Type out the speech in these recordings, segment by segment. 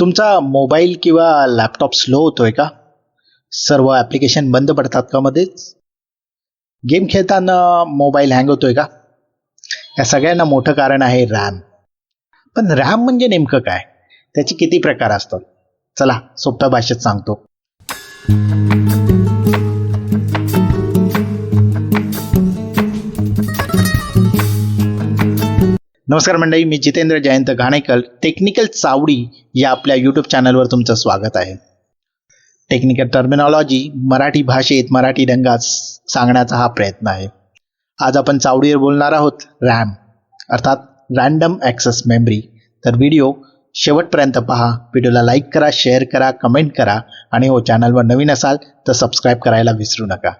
तुमचा मोबाईल किंवा laptop slow होतोय का? सर्व ॲप्लिकेशन बंद पडतात का मध्येच? गेम खेळताना मोबाईल हँग होतोय का? या सगळ्यांना मोठं कारण आहे रॅम पण रॅम म्हणजे नेमकं काय? त्याचे किती प्रकार असतात? चला सोप्या भाषेत सांगतो. नमस्कार मंडळी मी जितेंद्र जयंत घाणेकर. टेक्निकल चावडी या आपल्या यूट्यूब चॅनलवर तुमचं स्वागत आहे. टेक्निकल टर्मिनॉलॉजी मराठी भाषेत मराठी रंगात सांगण्याचा हा प्रयत्न आहे. आज आपण चावडीवर बोलणार आहोत रॅम अर्थात रॅन्डम ॲक्सेस मेमरी तर व्हिडिओ शेवटपर्यंत पहा. व्हिडिओला लाईक करा शेअर करा कमेंट करा आणि हो चॅनलवर नवीन असाल तर सबस्क्राईब करायला विसरू नका.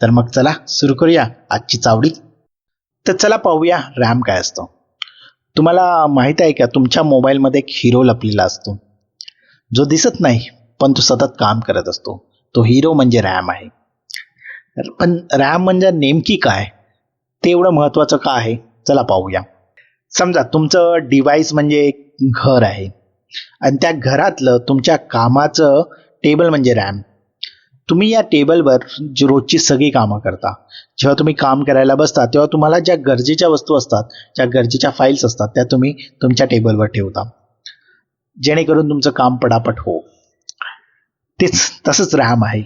तर मग चला सुरू करूया आजची चावडी. तर चला पाहूया रॅम काय असतो. तुम्हाला माहीत आहे का तुमच्या मोबाईलमध्ये एक हिरो लपलेला असतो. जो दिसत नाही पण तो सतत काम करत असतो. तो हिरो म्हणजे रॅम आहे. पण रॅम म्हणजे नेमकी काय? ते एवढं महत्त्वाचं का आहे? चला पाहूया. समजा तुमचं डिव्हाइस म्हणजे एक घर आहे. आणि त्या घरातलं तुमच्या कामाचं टेबल म्हणजे रॅम. तुम्ही या टेबलवर जी रोजची सगळी कामं करता जेव्हा तुम्ही काम करायला बसता तेव्हा तुम्हाला ज्या गरजेच्या वस्तू असतात ज्या गरजेच्या फाईल्स असतात त्या तुम्ही तुमच्या टेबलवर ठेवता. जेणेकरून तुमचं काम पटापट हो. तेच तसंच रॅम आहे.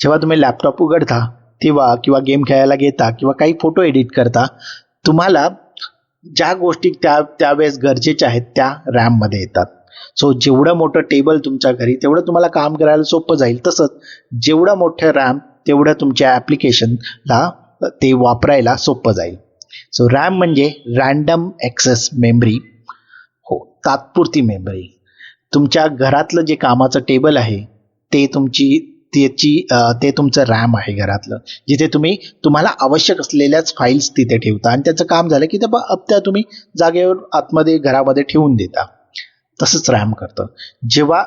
जेव्हा तुम्ही लॅपटॉप उघडता तेव्हा किंवा गेम खेळायला घेता किंवा काही फोटो एडिट करता तुम्हाला ज्या गोष्टी त्या त्यावेळेस गरजेच्या आहेत त्या रॅममध्ये येतात. सो जेवढं मोठं टेबल तुमच्या घरी तेवढं तुम्हाला काम करायला सोपं जाईल. तसंच जेवढं मोठं रॅम तेवढं तुमच्या ॲप्लिकेशनला ते वापरायला सोपं जाईल. सो रॅम म्हणजे रॅन्डम ॲक्सेस मेमरी हो तात्पुरती मेमरी तुमच्या घरातलं जे कामाचं टेबल आहे ते तुमची त्याची ते तुमचं रॅम आहे घरातलं. जिथे तुम्ही तुम्हाला आवश्यक असलेल्याच फाईल्स तिथे ठेवता. आणि त्याचं काम झालं की त्या तुम्ही जागेवर आतमध्ये घरामध्ये ठेवून देता. तसंच रॅम करतं. जेव्हा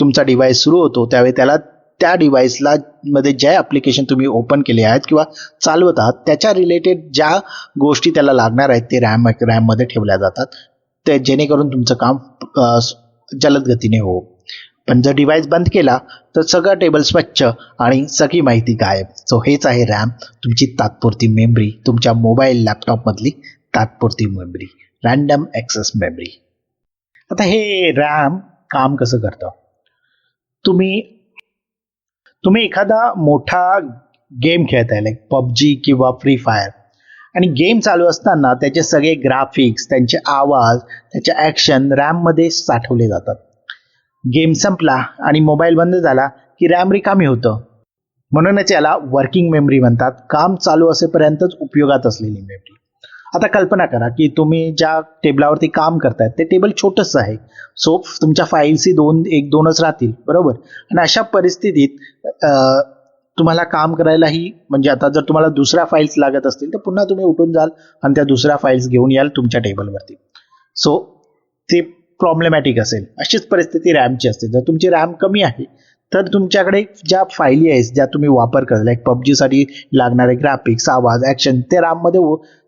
तुमचा डिव्हाइस सुरू होतो त्यावेळी त्याला त्या डिव्हाइसला मध्ये ज्या ॲप्लिकेशन तुम्ही ओपन केले आहेत किंवा चालवत आहात त्याच्या रिलेटेड ज्या गोष्टी त्याला लागणार आहेत ते रॅम रॅममध्ये ठेवल्या जातात. ते जेणेकरून तुमचं काम जलद गतीने हो. पण जर डिव्हाइस बंद केला तर सगळं टेबल स्वच्छ आणि सगळी माहिती गायब. सो हेच आहे रॅम. तुमची तात्पुरती मेमरी तुमच्या मोबाईल लॅपटॉपमधली तात्पुरती मेमरी रॅन्डम ॲक्सेस मेमरी आता हे रॅम काम कसं करतं? तुम्ही तुम्ही एखादा मोठा गेम खेळताय लाईक पबजी किंवा फ्री फायर आणि गेम चालू असताना त्याचे सगळे ग्राफिक्स त्यांचे आवाज त्याचे ॲक्शन रॅममध्ये साठवले जातात. गेम संपला आणि मोबाईल बंद झाला की रॅम रिकामी होतं. म्हणूनच याला वर्किंग मेमरी म्हणतात. काम चालू असेपर्यंतच उपयोगात असलेली मेमरी आता कल्पना करा की तुम्ही ज्या टेबलावरती काम करतायत ते टेबल छोटंच आहे. सो तुमच्या फाईल्सही दोन एक दोनच राहतील. बरोबर? आणि अशा परिस्थितीत तुम्हाला काम करायलाही म्हणजे आता जर तुम्हाला दुसऱ्या फाईल्स लागत असतील तर पुन्हा तुम्ही उठून जाल आणि त्या दुसऱ्या फाईल्स घेऊन याल तुमच्या टेबलवरती सो ते प्रॉब्लेमॅटिक असेल. अशीच परिस्थिती रॅमची असते. जर तुमची रॅम कमी आहे तर तुमच्याकडे ज्या फाईली आहेत ज्या तुम्ही वापर करता लाईक पबजीसाठी लागणारे ग्राफिक्स आवाज ॲक्शन ते रॅममध्ये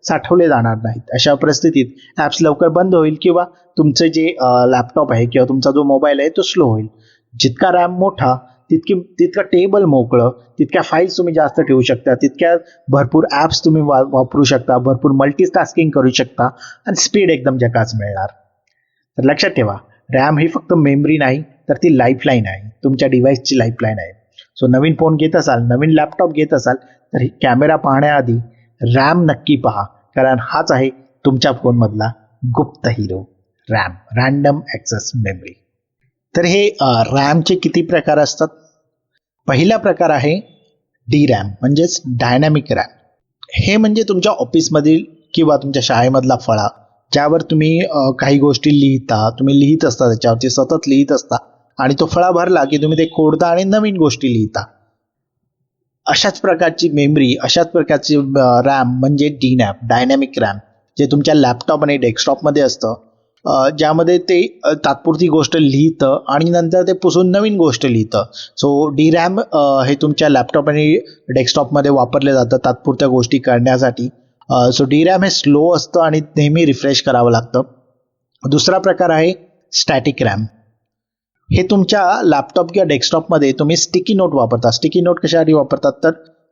साठवले जाणार नाहीत. अशा परिस्थितीत ॲप्स लवकर बंद होईल किंवा तुमचं जे लॅपटॉप आहे किंवा तुमचा जो मोबाईल आहे तो स्लो होईल. जितका रॅम मोठा तितकी तितकं टेबल मोकळं तितक्या फाईल्स तुम्ही जास्त ठेवू शकता तितक्या भरपूर ॲप्स तुम्ही वा वापरू शकता भरपूर मल्टीटास्किंग करू शकता आणि स्पीड एकदम जकाच मिळणार. तर लक्षात ठेवा रॅम ही फक्त मेमरी नाही तर ती लाईफलाईन आहे. तुमच्या डिव्हाइसची लाईफलाईन आहे. सो नवीन फोन घेत असाल नवीन लॅपटॉप घेत असाल तर कॅमेरा पाहण्याआधी रॅम नक्की पहा. कारण हाच आहे तुमच्या फोनमधला गुप्त hero RAM random access memory तर हे रॅमचे किती प्रकार असतात? पहिला प्रकार आहे डी रॅम म्हणजेच डायनॅमिक रॅम हे म्हणजे तुमच्या ऑफिसमधील किंवा तुमच्या शाळेमधला फळा ज्यावर तुम्ही काही गोष्टी लिहिता तुम्ही लिहित असता त्याच्यावरती सतत लिहित असता. आणि तो फळा भरला की तुम्ही ते खोडता आणि नवीन गोष्टी लिहिता. अशाच प्रकारची मेमरी अशाच प्रकारची रॅम म्हणजे डी नॅप डायनॅमिक रॅम जे तुमच्या लॅपटॉप आणि डेस्कटॉपमध्ये असतं. ज्यामध्ये ते तात्पुरती गोष्ट लिहितं आणि नंतर ते पुसून नवीन गोष्ट लिहितं. सो डी रॅम हे तुमच्या लॅपटॉप आणि डेस्कटॉपमध्ये वापरले जातं तात्पुरत्या गोष्टी करण्यासाठी. सो डी रॅम हे स्लो असतं आणि नेहमी रिफ्रेश करावं लागतं. दुसरा प्रकार आहे स्टॅटिक रॅम हे तुमच्या लॅपटॉप किंवा डेस्कटॉपमध्ये तुम्ही स्टिकी नोट वापरता. स्टिकी नोट कशासाठी वापरतात? तर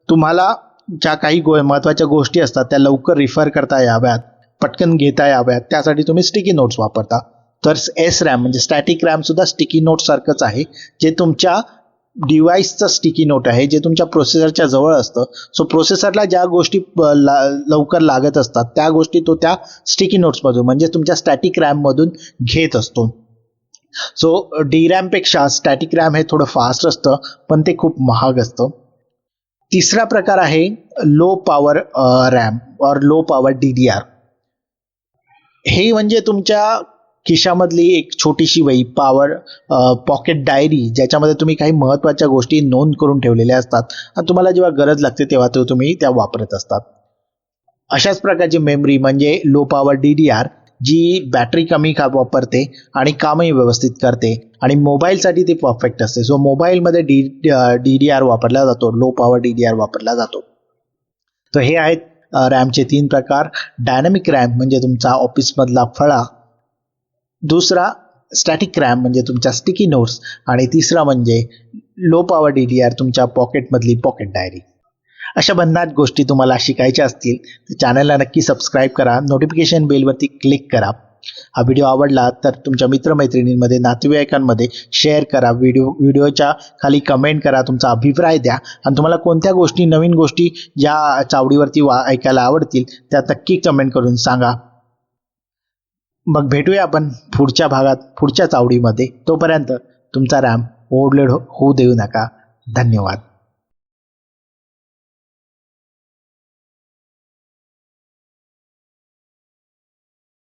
तुम्हाला ज्या काही गो महत्त्वाच्या गोष्टी असतात त्या लवकर रिफर करता याव्यात पटकन घेता याव्यात. त्यासाठी तुम्ही स्टिकी नोट्स वापरता. तर एस रॅम म्हणजे स्टॅटिक रॅमसुद्धा स्टिकी नोटसारखंच आहे. जे तुमच्या डिव्हाइसचं स्टिकी नोट आहे जे तुमच्या प्रोसेसरच्या जवळ असतं. सो प्रोसेसरला ज्या गोष्टी ला लवकर लागत असतात त्या गोष्टी तो त्या स्टिकी नोट्समधून म्हणजे तुमच्या स्टॅटिक रॅममधून घेत असतो. सो डी रॅमपेक्षा स्टॅटिक रॅम हे थोडं फास्ट असतं पण ते खूप महाग असतं. तिसरा प्रकार आहे लो पॉवर रॅम और low power D D R हे म्हणजे तुमच्या खिशामधली एक छोटीशी वही पॉवर पॉकेट डायरी ज्याच्यामध्ये तुम्ही काही महत्त्वाच्या गोष्टी नोंद करून ठेवलेल्या असतात. आणि तुम्हाला जेव्हा गरज लागते तेव्हा तो तुम्ही त्या वापरत असतात. अशाच प्रकारची मेमरी म्हणजे low power D D R जी बॅटरी कमी का वापरते आणि कामही व्यवस्थित करते आणि मोबाईलसाठी ती परफेक्ट असते. सो मोबाईलमध्ये डी डी डी आर वापरला जातो. Low power D D R वापरला जातो. तर हे आहेत uh, रॅमचे तीन प्रकार. डायनॅमिक रॅम म्हणजे तुमचा ऑफिसमधला फळा. दुसरा स्टॅटिक रॅम म्हणजे तुमच्या स्टिकी नोट्स आणि तिसरा म्हणजे low power D D R तुमच्या पॉकेटमधली पॉकेट डायरी अशा भन्नाट गोष्टी तुम्हाला शिकायच्या असतील तर चॅनलला नक्की सबस्क्राईब करा. नोटिफिकेशन बेलवरती क्लिक करा. हा व्हिडिओ आवडला तर तुमच्या मित्रमैत्रिणींमध्ये नातेवाईकांमध्ये शेअर करा. व्हिडिओ व्हिडिओच्या खाली कमेंट करा तुमचा अभिप्राय द्या. आणि तुम्हाला कोणत्या गोष्टी नवीन गोष्टी या चावडीवरती वा ऐकायला आवडतील त्या नक्की कमेंट करून सांगा. मग भेटूया आपण पुढच्या भागात पुढच्या चावडीमध्ये. तोपर्यंत तुमचा रॅम ओव्हरलोड हो, होऊ देऊ नका. धन्यवाद.